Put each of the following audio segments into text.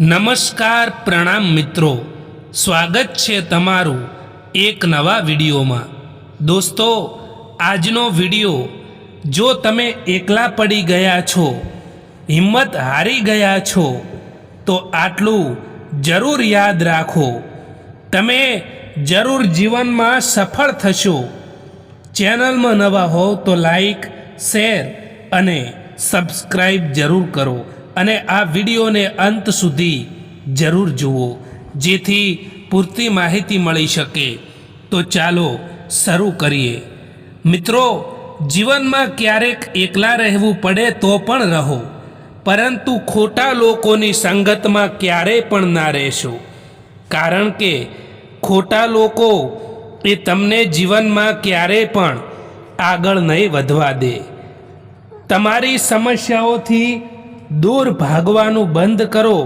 નમસ્કાર પ્રણામ મિત્રો. સ્વાગત છે તમારું એક નવા વિડીયોમાં. દોસ્તો, આજનો વીડિયો, જો તમે એકલા પડી ગયા છો, હિંમત હારી ગયા છો, તો આટલું જરૂર યાદ રાખો. તમે જરૂર જીવનમાં સફળ થશો. ચેનલમાં નવા હો તો લાઈક, શેર અને સબસ્ક્રાઈબ જરૂર કરો. અને આ વિડીયોને અંત સુધી જરૂર જુઓ, જેથી પૂરતી માહિતી મળી શકે. તો ચાલો શરૂ કરીએ. મિત્રો, જીવનમાં ક્યારેક એકલા રહેવું પડે તો પણ રહો, પરંતુ ખોટા લોકોની સંગતમાં ક્યારેય પણ ના રહેશો. કારણ કે ખોટા લોકો એ તમને જીવનમાં ક્યારેય પણ આગળ નહીં વધવા દે. તમારી સમસ્યાઓથી દૂર ભાગવાનું બંધ કરો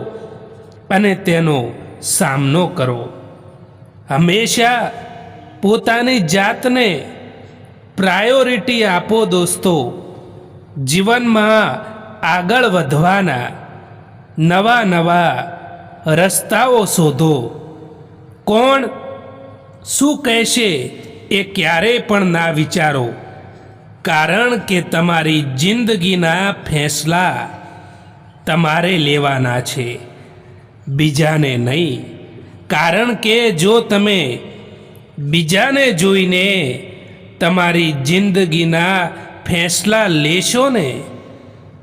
અને તેનો સામનો કરો. હંમેશા પોતાની જાતને પ્રાયોરિટી આપો દોસ્તો. જીવનમાં આગળ વધવાના નવા નવા રસ્તાઓ શોધો. કોણ શું કહેશે એ ક્યારેય પણ ના વિચારો. કારણ કે તમારી જિંદગીના ફેંસલા તમારે લેવાના છે. બીજાને નહીં. કારણ કે જો તમે બીજાને જોઈને તમારી જિંદગીના ફેંસલા લેશો ને,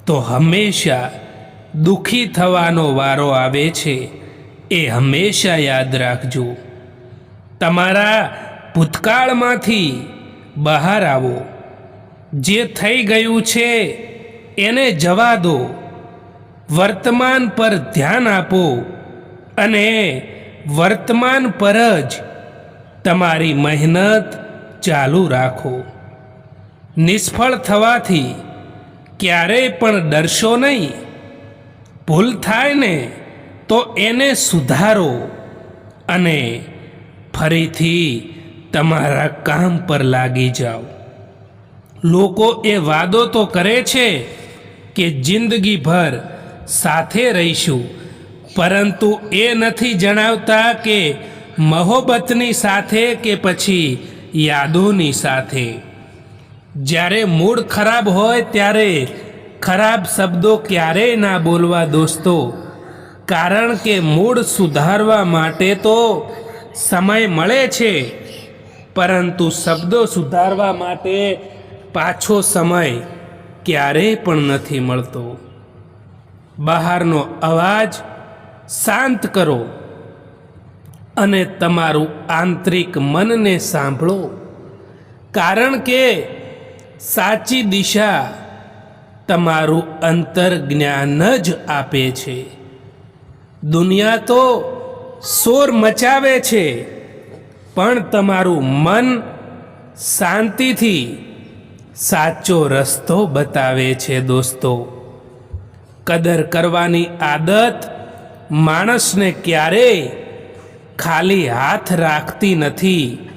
તો હંમેશા દુઃખી થવાનો વારો આવે છે. એ હંમેશા યાદ રાખજો. તમારા ભૂતકાળમાંથી બહાર આવો. જે થઈ ગયું છે, એને જવા દો. વર્તમાન પર ધ્યાન આપો અને વર્તમાન પર જ તમારી મહેનત ચાલુ રાખો. નિષ્ફળ થવાથી ક્યારેય પણ ડરશો નહીં. ભૂલ થાય ને તો એને સુધારો અને ફરીથી તમારા કામ પર લાગી જાઓ. લોકો એ વાદો તો કરે છે કે જિંદગીભર સાથે રહીશું. પરંતુ એ નથી જણાવતા કે મહોબતની સાથે કે પછી યાદોની સાથે. જ્યારે મૂડ ખરાબ હોય ત્યારે ખરાબ શબ્દો ક્યારેય ના બોલવા દોસ્તો. કારણ કે મૂડ સુધારવા માટે તો સમય મળે છે. પરંતુ શબ્દો સુધારવા માટે પાછો સમય ક્યારેય પણ નથી મળતો. બહારનો અવાજ શાંત કરો અને તમારું આંતરિક મનને સાંભળો. કારણ કે સાચી દિશા તમારું અંતર જ્ઞાન જ આપે છે. દુનિયા તો શોર મચાવે છે, પણ તમારું મન શાંતિથી સાચો રસ્તો બતાવે છે દોસ્તો. કદર કરવાની આદત માણસને ક્યારેય ખાલી હાથ રાખતી નથી.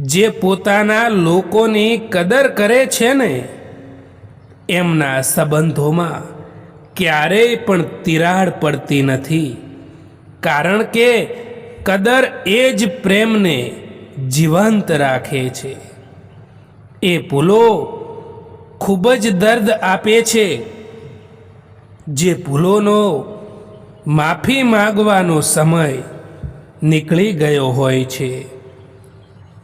જે પોતાના લોકોની કદર કરે છે ને, એમના સંબંધોમાં ક્યારેય પણ તિરાડ પડતી નથી. કારણ કે કદર એ જ પ્રેમને જીવંત રાખે છે. એ ભૂલો ખૂબ જ દર્દ આપે છે. જે ભૂલોનો માફી માગવાનો સમય નીકળી ગયો હોય છે.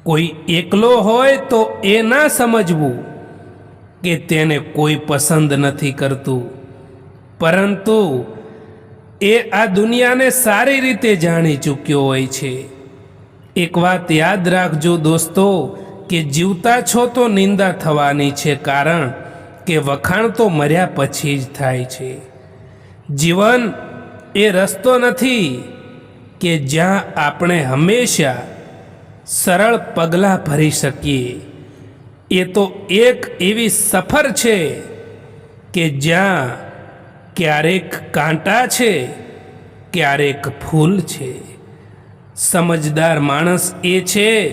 કોઈ એકલો હોય તો એ ના સમજવું કે તેને કોઈ પસંદ નથી કરતું. પરંતુ એ આ દુનિયાને સારી રીતે જાણી ચૂક્યો હોય છે. એક વાત યાદ રાખજો દોસ્તો કે જીવતા છો તો નિંદા થવાની છે કારણ કે વખાણ તો મર્યા પછી જ થાય છે. જીવન એ રસ્તો નથી કે જ્યાં આપણે હંમેશા સરળ પગલાં ભરી શકીએ. એ તો એક એવી સફર છે કે જ્યાં ક્યારેક કાંટા છે, ક્યારેક ફૂલ છે. સમજદાર માણસ એ છે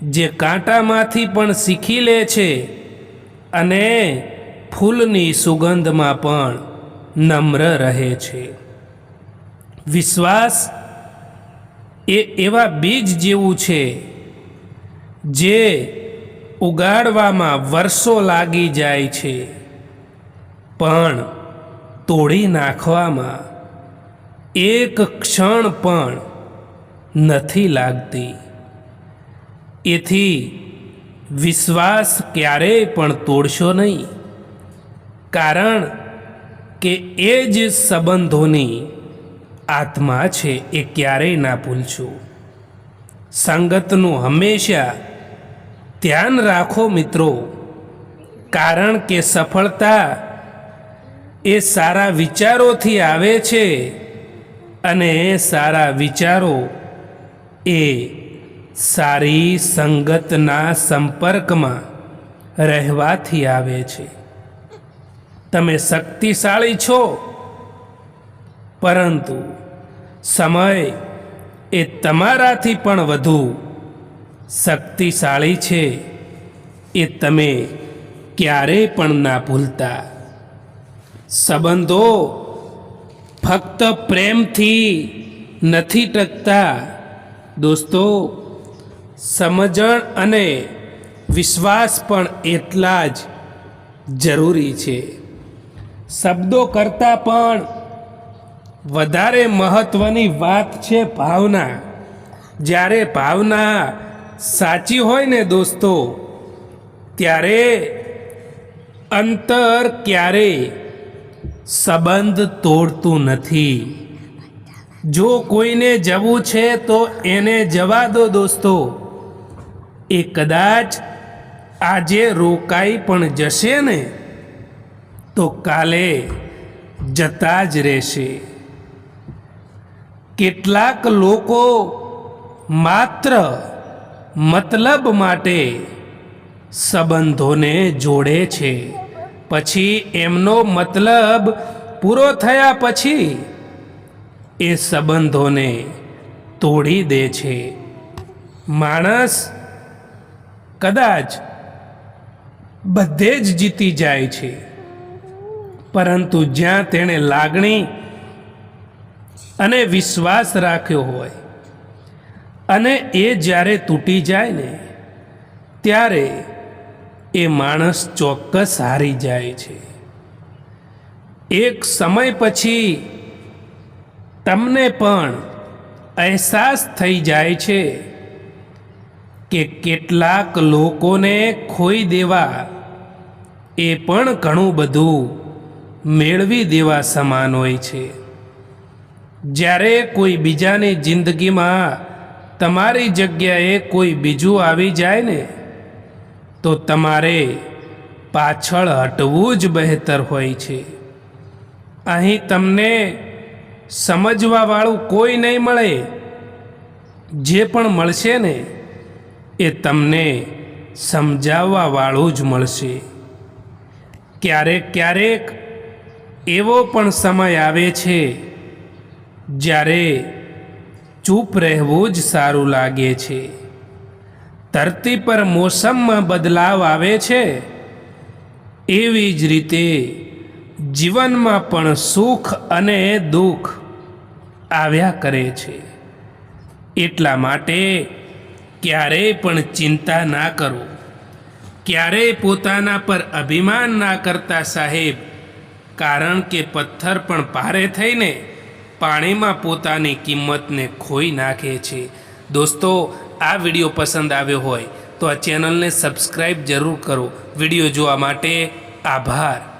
જે કાંટામાંથી પણ શીખી લે છે અને ફૂલની સુગંધમાં પણ નમ્ર રહે છે. વિશ્વાસ એ એવા બીજ જેવું છે જે ઉગાડવામાં વર્ષો લાગી જાય છે. પણ તોડી નાખવામાં એક ક્ષણ પણ નથી લાગતી. એથી વિશ્વાસ ક્યારેય પણ તોડશો નહીં. કારણ કે એ જ સંબંધોની આત્મા છે એ ક્યારેય ના ભૂલશું. સંગતનું હંમેશા ધ્યાન રાખો મિત્રો, કારણ કે સફળતા એ સારા વિચારોથી આવે છે અને સારા વિચારો એ સારી સંગતના સંપર્કમાં રહેવાથી આવે છે. તમે શક્તિશાળી છો. પરંતુ સમય એ તમારાથી પણ વધુ શક્તિશાળી છે. એ તમે ક્યારેય પણ ના ભૂલતા. સંબંધો ફક્ત પ્રેમથી નથી ટકતા. દોસ્તો, સમજણ અને વિશ્વાસ પણ એટલા જ જરૂરી છે. શબ્દો કરતાં પણ વધારે મહત્વની વાત છે ભાવના. જ્યારે ભાવના સાચી હોય ને દોસ્તો, ત્યારે અંતર ક્યારેય સંબંધ તોડતું નથી. જો કોઈને જવું છે તો એને જવા દો દોસ્તો. એ કદાચ આજે રોકાઈ પણ જશે ને. તો કાલે જતા જ રહેશે. કેટલાક લોકો માત્ર મતલબ માટે સંબંધોને જોડે છે. પછી એમનો મતલબ પૂરો થયા પછી એ સંબંધોને તોડી દે છે. માણસ કદાચ બધે જ જીતી જાય છે. પરંતુ જ્યાં તેણે લાગણી અને વિશ્વાસ રાખ્યો હોય અને એ જ્યારે તૂટી જાય ને, ત્યારે એ માણસ ચોક્કસ હારી જાય છે. એક સમય પછી તમને પણ અહેસાસ થઈ જાય છે કે કેટલાક લોકોને ખોઈ દેવા એ પણ ઘણું બધું મેળવી દેવા સમાન હોય છે. જ્યારે કોઈ બીજાની જિંદગીમાં તમારી જગ્યાએ કોઈ બીજું આવી જાય ને, તો તમારે પાછળ હટવું જ બહેતર હોય છે. અહીં તમને સમજવાવાળું કોઈ નહીં મળે. જે પણ મળશે ને, એ તમને સમજાવવાવાળું જ મળશે. ક્યારેક ક્યારેક એવો પણ સમય આવે છે જ્યારે ચૂપ રહેવું જ સારું લાગે છે. ધરતી પર મોસમમાં બદલાવ આવે છે, એવી જ રીતે જીવનમાં પણ સુખ અને દુઃખ આવ્યા કરે છે. એટલા માટે ક્યારેય પણ ચિંતા ના કરો. ક્યારેય પોતાના પર અભિમાન ના કરતા સાહેબ કારણ કે પથ્થર પણ ભારે થઈને પાણીમાં પોતાની કિંમતને ખોઈ નાખે છે. દોસ્તો, આ વીડિયો પસંદ આવ્યો હોય તો આ ચેનલને સબસ્ક્રાઈબ જરૂર કરો. વીડિયો જોવા માટે આભાર.